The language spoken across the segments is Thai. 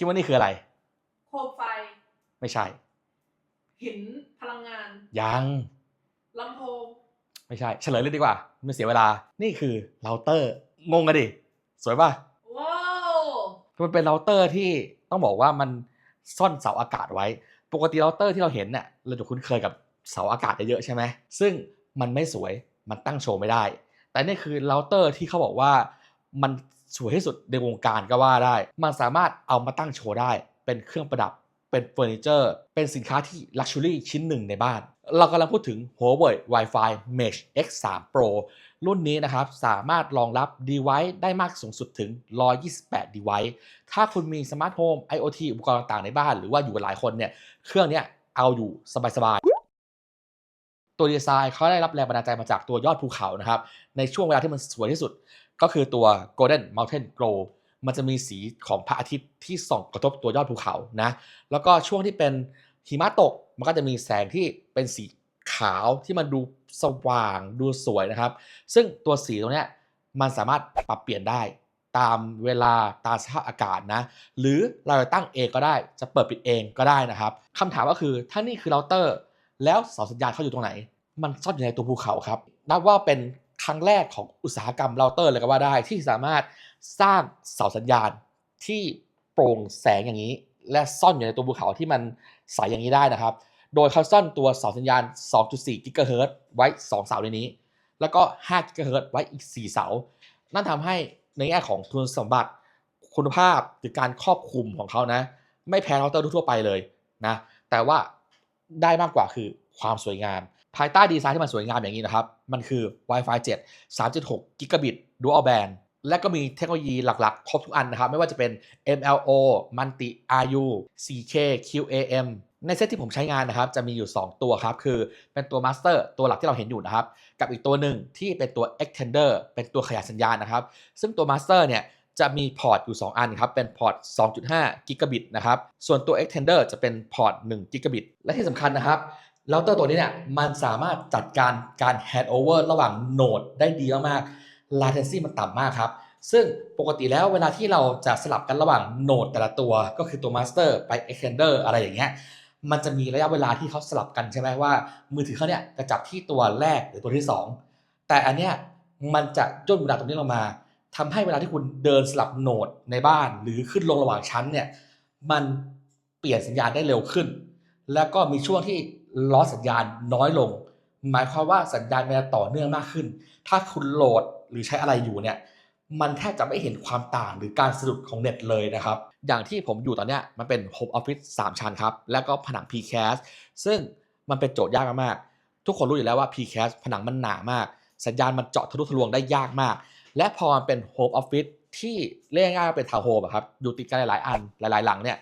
คิดว่านี่คืออะไร โคมไฟ ไม่ใช่ หินพลังงานยังลำโพงไม่ใช่ เฉลยเลยดีกว่าไม่เสียเวลา นี่คือเราเตอร์ งงกันดิ สวยป่ะว้าวมันเป็นเราเตอร์ที่ต้องบอกว่ามันซ่อนเสาอากาศไว้ ปกติเราเตอร์ที่เราเห็นเนี่ยเราจะคุ้นเคยกับเสาอากาศเยอะๆใช่ไหม ซึ่งมันไม่สวย มันตั้งโชว์ไม่ได้ แต่นี่คือเราเตอร์ที่เขาบอกว่ามัน สวยที่สุดในวงการก็ว่าได้ มันสามารถเอามาตั้งโชว์ได้ เป็นเครื่องประดับ เป็นเฟอร์นิเจอร์ เป็นสินค้าที่ลักชัวรี่ชิ้นหนึ่งในบ้าน เรากำลังพูดถึง Huawei Wi-Fi Mesh X3 Pro รุ่นนี้นะครับ สามารถรองรับ device ได้มากสูงสุดถึง 128 device ถ้าคุณมีสมาร์ทโฮม IoT อุปกรณ์ต่างๆในบ้าน หรือว่าอยู่กับหลายคนเนี่ย เครื่องนี้เอาอยู่สบายๆตัวดีไซน์เขาได้รับแรงบันดาลใจมาจากตัวยอดภูเขานะครับในช่วงเวลาที่มันสวยที่สุด ก็คือตัว Golden Mountain Glow มันจะมีสีของพระอาทิตย์ที่ส่องกระทบตัวยอดภูเขานะแล้วก็ช่วงที่เป็นหิมะตกมันก็จะมีแสงที่เป็นสีขาวที่มันดูสว่างดูสวยนะครับ ซึ่งตัวสีตรงนี้มันสามารถปรับเปลี่ยนได้ตามเวลาตามสภาพอากาศนะ หรือเราจะตั้งเองก็ได้จะเปิดปิดเองก็ได้นะครับคำถามก็คือถ้านี่คือเราเตอร์ แล้วเสาสัญญาณเขาอยู่ตรงไหน มันซ่อนอยู่ในตัวภูเขาครับนับว่าเป็น ครั้งแรกของอุตสาหกรรมเราเตอร์เลยก็ว่าได้ ที่สามารถสร้างเสาสัญญาณที่โปร่งแสงอย่างนี้ และซ่อนอยู่ในตัวภูเขาที่มันใสอย่างนี้ได้นะครับ โดยเขาซ่อนตัวเสาสัญญาณ 2.4 กิกะเฮิรตซ์ไว้ 2 เสาในนี้ แล้วก็ 5 กิกะเฮิรตซ์ไว้อีก 4 เสา นั่นทำให้ในแง่ของคุณสมบัติคุณภาพหรือการครอบคลุมของเขานะ ไม่แพ้เราเตอร์ทั่วไปเลยนะแต่ว่าได้มากกว่าคือความสวยงาม ภายใต้ดีไซน์ที่มันสวยงามอย่างนี้นะครับ มันคือ Wi-Fi 7 3.6กิกะบิต Dual Band และก็มีเทคโนโลยีหลักๆ ครบทุกอันนะครับ ไม่ว่าจะเป็น MLO Multi RU 4K QAM ในเซตที่ผมใช้งานนะครับ จะมีอยู่ 2 ตัวครับ คือเป็นตัว Master ตัวหลักที่เราเห็นอยู่นะครับ กับอีกตัวหนึ่งที่เป็นตัว Extender เป็นตัวขยายสัญญาณนะครับ ซึ่งตัว Master เนี่ยจะมีพอร์ตอยู่ 2 อันครับ เป็นพอร์ต 2.5 กิกะบิตนะครับ ส่วนตัว Extender จะเป็นพอร์ต 1 กิกะบิต และที่สำคัญนะครับ เราเตอร์ตัวนี้เนี่ยมันสามารถจัดการการ hand over ระหว่างโหนดได้ดีมากๆ latency มันต่ำมากครับ ซึ่งปกติแล้วเวลาที่เราจะสลับกันระหว่างโหนดแต่ละตัวก็คือตัว master ไป extender อะไรอย่างเงี้ยมันจะมีระยะเวลาที่เขาสลับกันใช่ไหมว่า มือถือเขาเนี่ยจะจับที่ตัวแรกหรือตัวที่ 2 แต่อันเนี้ยมันจะย่นเวลาตรงนี้ลงมาทำให้เวลาที่คุณเดินสลับโหนดในบ้าน หรือขึ้นลงระหว่างชั้นเนี่ยมันเปลี่ยนสัญญาณได้เร็วขึ้น แล้วก็มีช่วงที่ ลอสสัญญาณน้อยลง หมายความว่าสัญญาณมันจะต่อเนื่องมากขึ้น ถ้าคุณโหลดหรือใช้อะไรอยู่เนี่ยมันแทบจะไม่เห็นความต่างหรือการสะดุดของเน็ตเลยนะครับ อย่างที่ผมอยู่ตอนเนี้ยมันเป็น Home Office 3 ชั้นครับ แล้วก็ผนัง PCAS ซึ่งมันเป็นโจทย์ยากมากๆ ทุกคนรู้อยู่แล้วว่า PCAS ผนังมันหนามาก สัญญาณมันเจาะทะลุทะลวงได้ยากมาก และพอมันเป็น Home Office ที่เรียกง่ายๆเป็นทาวน์โฮมครับ อยู่ติดกันหลายๆอันหลาย ๆ หลังเนี่ย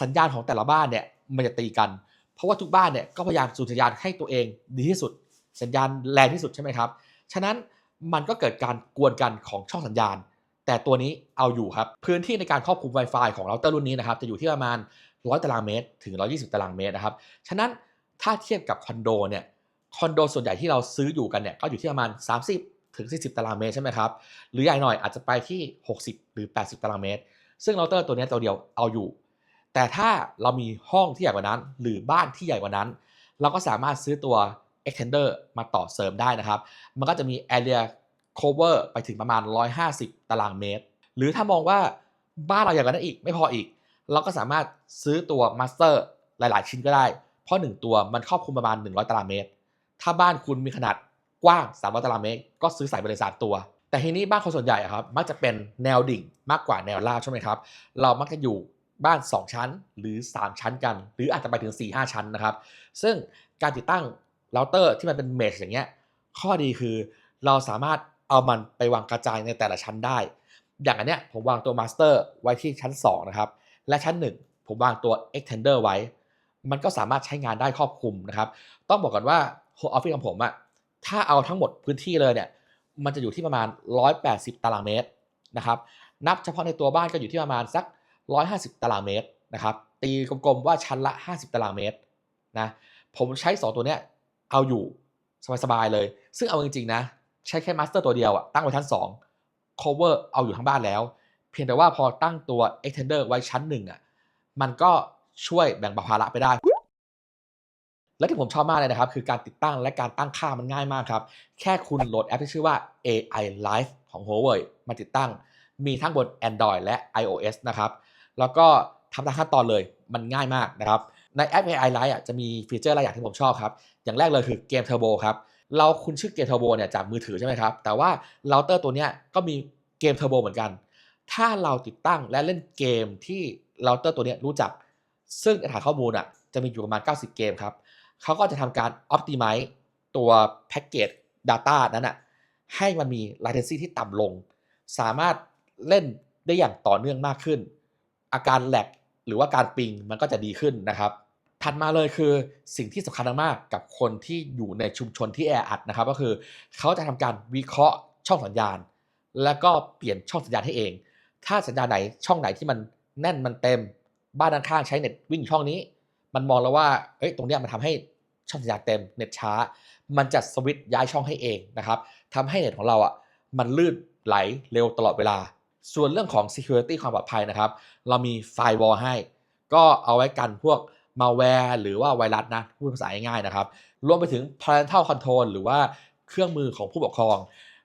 สัญญาณของแต่ละบ้านเนี่ยมันจะตีกัน เพราะว่าทุกบ้านเนี่ยก็พยายามสูญสัญญาณให้ตัวเองดีที่สุด สัญญาณแรงที่สุดใช่ไหมครับ ฉะนั้นมันก็เกิดการกวนกันของช่องสัญญาณ แต่ตัวนี้เอาอยู่ครับ พื้นที่ในการครอบคลุม Wi-Fi ของเราเตอร์รุ่นนี้นะครับจะอยู่ที่ประมาณ 100 ตารางเมตร ถึง 120 ตารางเมตรนะครับ ฉะนั้นถ้าเทียบกับคอนโดเนี่ยคอนโดส่วนใหญ่ที่เราซื้ออยู่กันเนี่ยก็อยู่ที่ประมาณ 30 ถึง 40 ตารางเมตรใช่ไหมครับหรือใหญ่หน่อยอาจจะไปที่ 60 หรือ 80 ตารางเมตร ซึ่งเราเตอร์ตัวนี้ตัวเดียวเอาอยู่ แต่ถ้าเรามีห้องที่ใหญ่กว่านั้น หรือบ้านที่ใหญ่กว่านั้น เราก็สามารถซื้อตัว extender มาต่อเสริมได้นะครับ มันก็จะมี area cover ไปถึงประมาณ 150 ตารางเมตร หรือถ้ามองว่าบ้านเราใหญ่กว่านั้นอีกไม่พออีก เราก็สามารถซื้อตัว master หลาย ๆ ชิ้นก็ได้ เพราะ 1 ตัวมันครอบคลุมประมาณ 100 ตารางเมตร ถ้าบ้านคุณมีขนาดกว้าง 300 ตารางเมตร ก็ซื้อใส่ไปเลย3ตัว แต่ทีนี้บ้านคนส่วนใหญ่ครับมักจะเป็นแนวดิ่งมากกว่าแนวราบใช่ไหมครับ เรามักจะอยู่ บ้าน 2 ชั้นหรือ 3 ชั้นกัน หรืออาจจะไปถึง 4-5 ชั้นนะครับ ซึ่งการติดตั้งเราเตอร์ที่มันเป็นเมชอย่างเงี้ยข้อดีคือเราสามารถเอามันไปวางกระจายในแต่ละชั้นได้ อย่างอันเนี้ยผมวางตัวมาสเตอร์ไว้ที่ชั้น 2 นะครับ และชั้น 1 ผมวางตัว extender ไว้ มันก็สามารถใช้งานได้ครอบคลุมนะครับ ต้องบอกก่อนว่า Home Office ของผมอะถ้าเอาทั้งหมดพื้นที่เลยเนี่ยมันจะอยู่ที่ประมาณ 180 ตารางเมตรนะครับนับเฉพาะในตัวบ้านก็อยู่ที่ประมาณสัก 150 ตารางเมตรนะครับ ตีกลมๆว่าชั้นละ 50 ตารางเมตรนะ ผมใช้ 2 ตัวเนี้ยเอาอยู่สบายๆเลย ซึ่งเอาจริงๆนะ ใช้แค่มาสเตอร์ตัวเดียวอะตั้งไว้ชั้น 2 cover เอาอยู่ทั้งบ้านแล้ว เพียงแต่ว่าพอตั้งตัว extender ไว้ชั้นหนึ่งอะมันก็ช่วยแบ่งเบาภาระไปได้ และที่ผมชอบมากเลยนะครับ คือการติดตั้งและการตั้งค่ามันง่ายมากครับ แค่คุณโหลดแอปที่ชื่อว่า AI Live ของ Huawei มาติดตั้ง มีทั้งบน Android และ iOS นะครับ แล้วก็ทำตามขั้นตอนเลยมันง่ายมากนะครับ ในแอป AI Live อะจะมีฟีเจอร์หลายอย่างที่ผมชอบครับ อย่างแรกเลยคือเกมเทอร์โบครับ เราคุณชื่อเกมเทอร์โบเนี่ยจากมือถือใช่ไหมครับ แต่ว่าเราเตอร์ตัวเนี้ยก็มีเกมเทอร์โบเหมือนกัน ถ้าเราติดตั้งและเล่นเกมที่เราเตอร์ตัวเนี้ยรู้จัก ซึ่งในฐานข้อมูลอะจะมีอยู่ประมาณ 90 เกมครับเขาก็จะทำการ optimize ตัวแพ็กเกจ Data นั้นอะให้มันมี latency ที่ต่ำลง สามารถเล่นได้อย่างต่อเนื่องมากขึ้น อาการแหลกหรือว่าการปิงมันก็จะดีขึ้นนะครับ ถัดมาเลยคือสิ่งที่สำคัญมากกับคนที่อยู่ในชุมชนที่แออัดนะครับ ก็คือเขาจะทำการวิเคราะห์ช่องสัญญาณ แล้วก็เปลี่ยนช่องสัญญาณให้เอง ถ้าสัญญาณไหนช่องไหนที่มันแน่นมันเต็ม บ้านด้านข้างใช้เน็ตวิ่งช่องนี้ มันมองแล้วว่าเอ้ยตรงเนี้ยมันทำให้ช่องสัญญาณเต็มเน็ตช้า มันจะสวิตช์ย้ายช่องให้เองนะครับทำให้เน็ตของเราอะมันลื่นไหลเร็วตลอดเวลา ส่วนเรื่องของ security ความปลอดภัยนะครับ เรามี firewall ให้ ก็เอาไว้กันพวก malware หรือว่าไวรัสนะ พูดภาษาง่ายๆนะครับ รวมไปถึง parental control หรือว่าเครื่องมือของผู้ปกครอง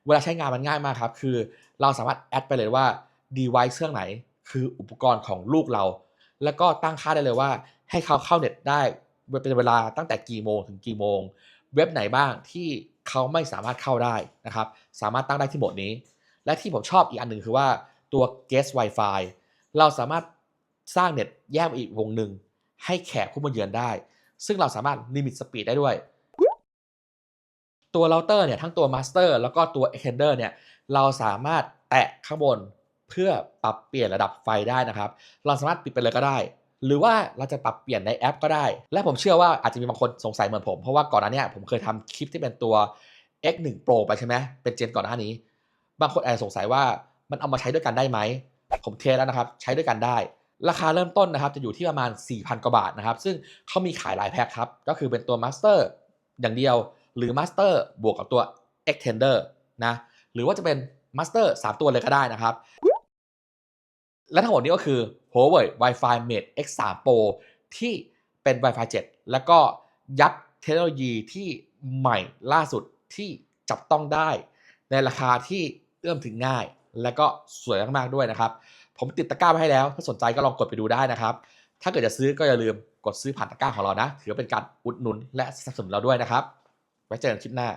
เวลาใช้งานมันง่ายมากครับ คือเราสามารถแอดไปเลยว่า device เครื่องไหน คืออุปกรณ์ของลูกเรา แล้วก็ตั้งค่าได้เลยว่า ให้เขาเข้าเน็ตได้เป็นเวลาตั้งแต่กี่โมงถึงกี่โมง เว็บไหนบ้างที่เขาไม่สามารถเข้าได้นะครับ สามารถตั้งได้ที่โหมดนี้ และที่ผมชอบอีกอันหนึ่งคือว่าตัว guest Wi-Fi เราสามารถสร้างเน็ตแยกอีกวงหนึ่งให้แขกผู้มาเยือนได้ ซึ่งเราสามารถลิมิตสปีดได้ด้วย ตัวเราเตอร์เนี่ยทั้งตัว Master แล้วก็ตัว Extender เนี่ยเราสามารถแตะข้างบนเพื่อปรับเปลี่ยนระดับไฟได้นะครับ เราสามารถปิดไปเลยก็ได้ หรือว่าเราจะปรับเปลี่ยนในแอปก็ได้ และผมเชื่อว่าอาจจะมีบางคนสงสัยเหมือนผม เพราะว่าก่อนหน้าเนี้ผมเคยทำคลิปที่เป็นตัว X1 Pro ไปใช่ไหมเป็นเจนก่อนหน้านี้ บางคนอาจจะสงสัยว่ามันเอามาใช้ด้วยกันได้ไหม ผมเทสแล้วนะครับ ใช้ด้วยกันได้ ราคาเริ่มต้นนะครับ จะอยู่ที่ประมาณ 4,000 กว่าบาทนะครับ ซึ่งเขามีขายหลายแพ็คครับ ก็คือเป็นตัว Master อย่างเดียว หรือ Master บวกกับตัว Extender นะ หรือว่าจะเป็น Master 3ตัวเลยก็ได้นะครับ และทั้งหมดนี้ก็คือ Huawei Wi-Fi Mate X3 Pro ที่เป็น Wi-Fi 7 แล้วก็ยัดเทคโนโลยีที่ใหม่ล่าสุดที่จับต้องได้ ในราคาที่ เอื้อมถึงง่าย และก็สวยมากๆด้วยนะครับ ผมติดตะกร้าไว้ให้แล้ว ถ้าสนใจก็ลองกดไปดูได้นะครับ ถ้าเกิดจะซื้อก็อย่าลืมกดซื้อผ่านตะกร้าของเรานะ ถือว่าเป็นการอุดหนุนและสนับสนุนเราด้วยนะครับ ไว้เจอกันคลิปหน้า